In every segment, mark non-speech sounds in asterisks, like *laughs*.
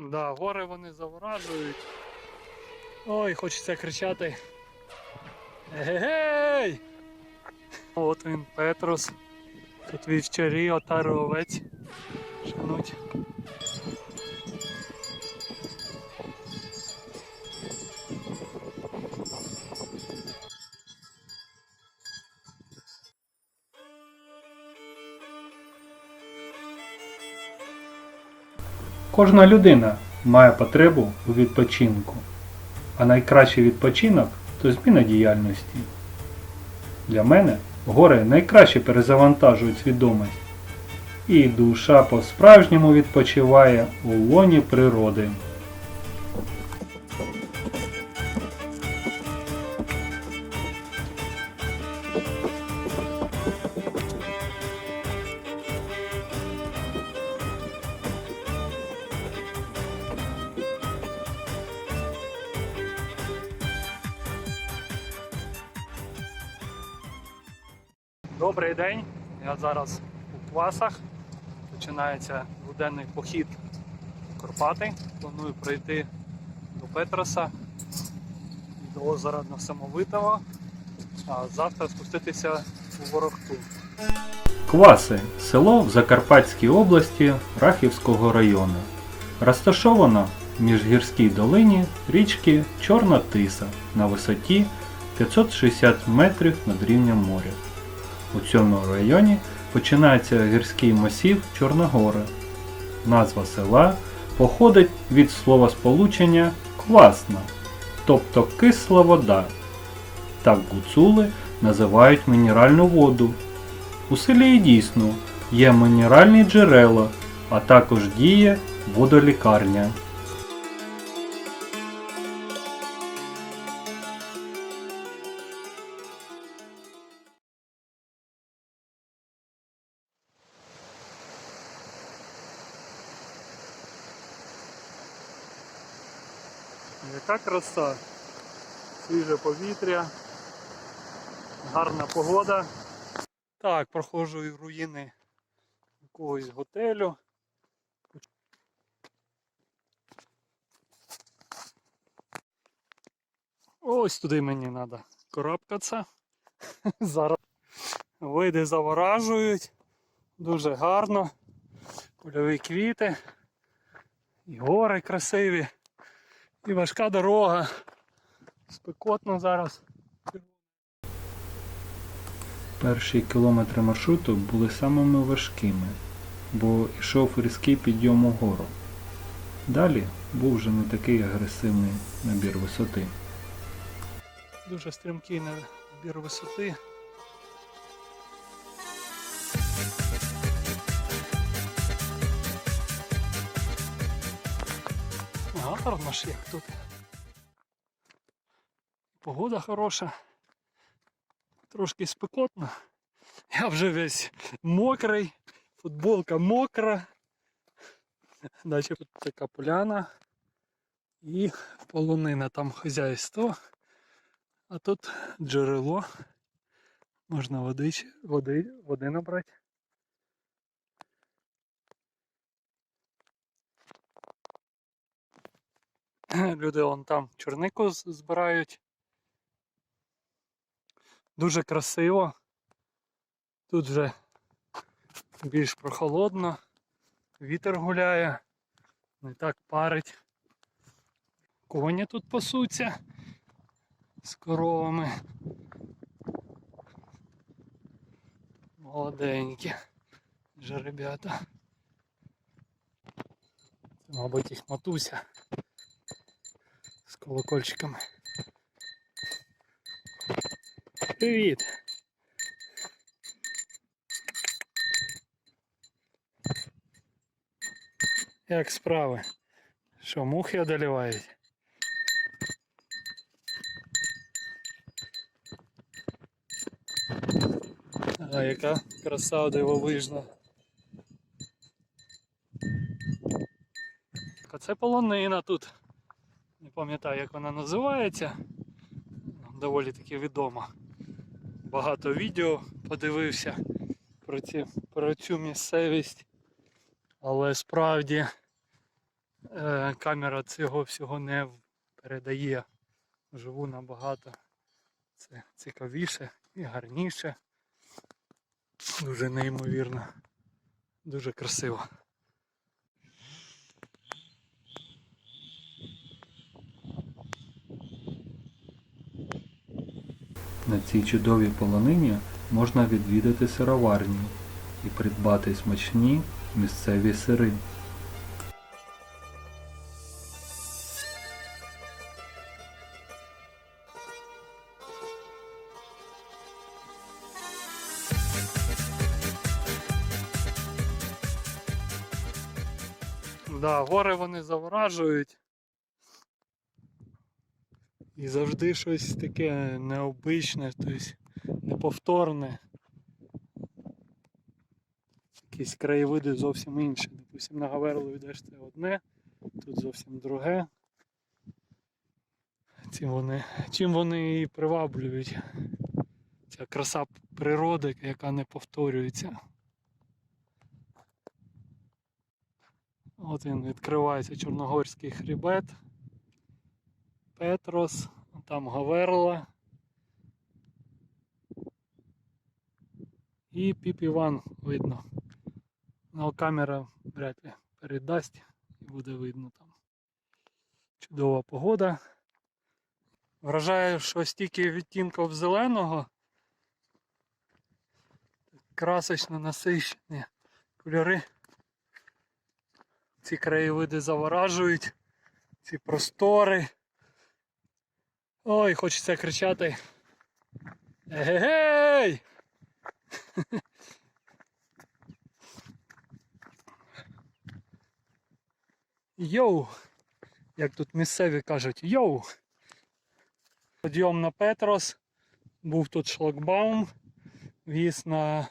Да, гори вони заворажують. Ой, хочеться кричати. Гей! От він, Петрус. Тут вівчарі, отари овець. Шануть. Кожна людина має потребу у відпочинку, а найкращий відпочинок то зміна діяльності. Для мене гори найкраще перезавантажують свідомість, і душа по-справжньому відпочиває у лоні природи. Добрий день. Я зараз у Квасах. Починається буденний похід Карпати. Планую пройти до Петроса і до озера Носамовитого, а завтра спуститися у Ворохту. Кваси село в Закарпатській області Рахівського району. Розташовано в міжгірській долині річки Чорна Тиса на висоті 560 метрів над рівнем моря. У цьому районі починається гірський масів Чорногори. Назва села походить від словосполучення квасна, тобто кисла вода. Так гуцули називають мінеральну воду. У селі і дійсно є мінеральні джерела, а також діє водолікарня. Краса, свіже повітря, гарна погода. Так, проходжу і руїни якогось готелю. Ось туди мені треба корабкатися. *laughs* Зараз види заворажують. Дуже гарно. Польові квіти. І гори красиві. І важка дорога. Спекотно зараз. Перші кілометри маршруту були самими важкими, бо йшов різкий підйом угору. Далі був вже не такий агресивний набір висоти. Дуже стрімкий набір висоти. Гарно ж як тут. Погода хороша. Трошки спекотно. Я вже весь мокрий, футболка мокра. Далі тут така поляна і полонина там хазяйство. А тут джерело. Можна води, води, води набрати. *laughs* Люди вон там чорнику збирають. Дуже красиво. Тут вже більш прохолодно, вітер гуляє, не так парить. Коні тут пасуться з коровами. Молоденькі жеребята. Це, мабуть, їх матуся колокольчиками. Привіт! Як справи? Що, мухи одолівають? А яка краса дивовижна. Це полонина тут. Не пам'ятаю, як вона називається. Доволі таки відома. Багато відео подивився про, ці, про цю місцевість. Але справді е, камера цього всього не передає. Вживу набагато це цікавіше і гарніше. Дуже неймовірно. Дуже красиво. На цій чудовій полонині можна відвідати сироварню і придбати смачні місцеві сири. Да, гори вони заворажують. І завжди щось таке необичне, тобто неповторне. Якісь краєвиди зовсім інші. Допустим, на Гаверлу йдеш це одне, тут зовсім друге. Чим вони, чим вони і приваблюють. Ця краса природи, яка не повторюється. От він відкривається Чорногорський хребет, Петрос, там Гаверла і Піп Іван видно. Ну, камера вряд ли передасть і буде видно там. Чудова погода. Вражає, що стільки відтінків зеленого. Красочно насичені кольори. Ці краєвиди заворажують, ці простори. Ой, хочеться кричати. Егегей! Йоу! Як тут місцеві кажуть, йоу! Підйом на Петрос. Був тут шлагбаум. В'їзд на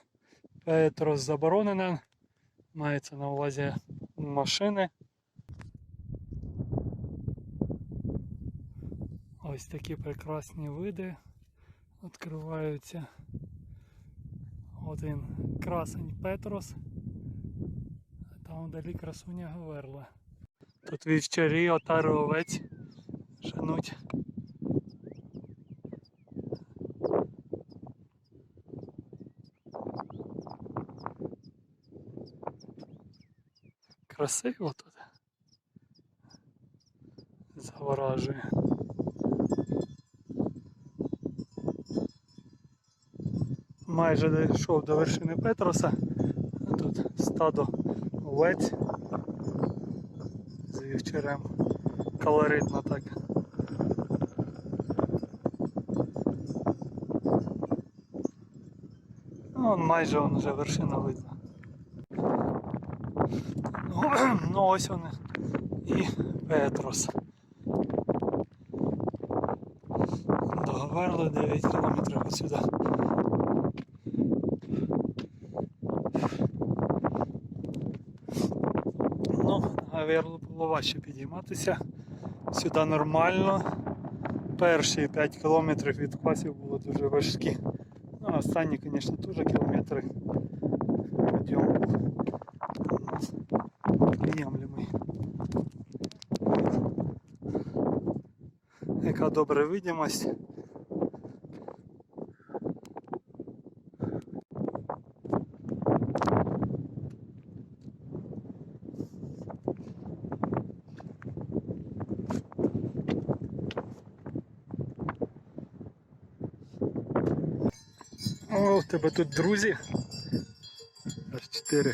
Петрос заборонено. Мається на увазі машини. Ось такі прекрасні види відкриваються. Він красень Петрос, а там вдалі красуня Говерла. Тут вівчарі, отари овець женуть. Красиво тут. Заворажує. Майже дійшов до вершини Петроса. Тут стадо овець з вівчарем. Колоритно так. Ну, Вон майже вон вже вершина видно. Ну, *clears throat* ну ось вони і Петрос. До Гаверли 9 кілометрів отсюди. Ну, на було важче підійматися. Сюди нормально. Перші 5 кілометрів від класів були дуже важкі. Ну, останні, звісно, теж кілометри. Підйом був приємлемий. Яка добра видимость. О, у тебе тут друзі. Аж чотири.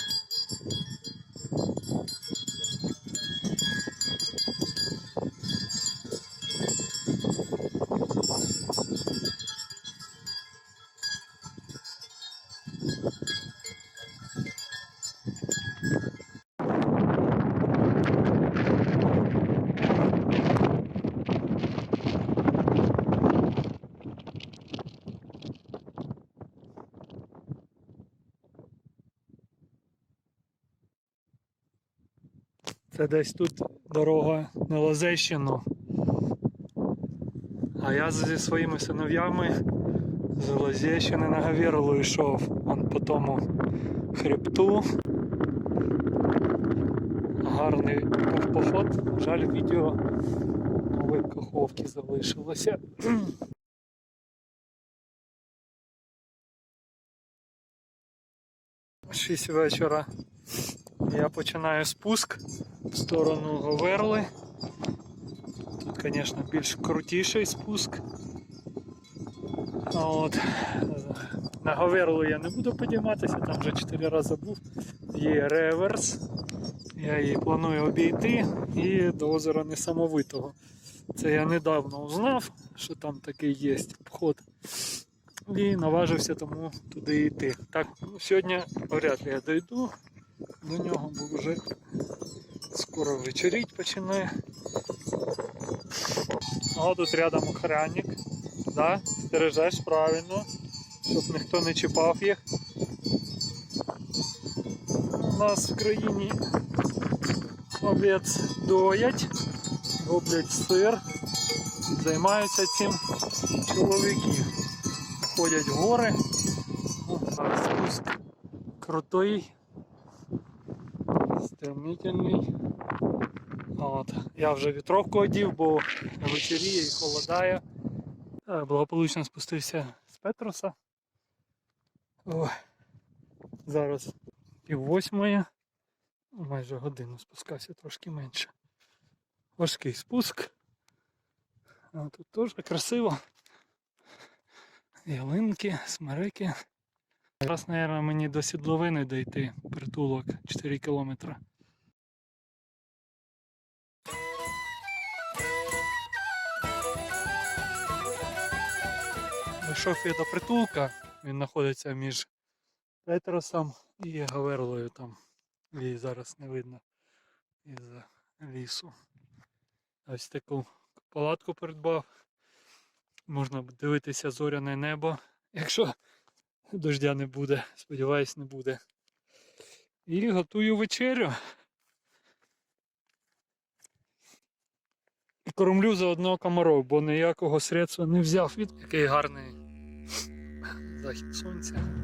Це десь тут дорога на Лозещину. А я зі своїми синов'ями з Лозещини на Гаверлу йшов. Он по тому хребту. гарний був поход. Жаль, відео нової каховки залишилося. 6 вечора я починаю спуск в сторону Говерли. Тут, звісно, більш крутіший спуск. От. На Говерлу я не буду підійматися, там вже 4 рази був. Є реверс. Я її планую обійти і до озера Несамовитого. Це я недавно узнав, що там такий є обход. І наважився тому туди йти. Так, сьогодні вряд ли я дойду до нього, бо вже скоро вечеріть починає. А тут рядом охранник. Да? Стережеш правильно, щоб ніхто не чіпав їх. У нас в країні овець доять, роблять сир, займаються цим чоловіки. Ходять в гори. Спуск крутий, стремительний. От. Я вже вітровку одів, бо вечеріє і холодає. Е, Благополучно спустився з Петроса. Ой. Зараз пів восьмої. Майже годину спускався трошки менше. Важкий спуск. А тут теж красиво. Ялинки, смерики. Зараз, мабуть, мені до сідловини дойти притулок 4 кілометри. Дійшов я до притулка, він знаходиться між Петросом і Гаверлою там. Її зараз не видно із лісу. Ось таку палатку придбав. Можна дивитися зоряне небо, якщо дождя не буде, сподіваюсь, не буде. І готую вечерю. Кормлю заодно комаров, бо ніякого средства не взяв. Від який гарний захід сонця.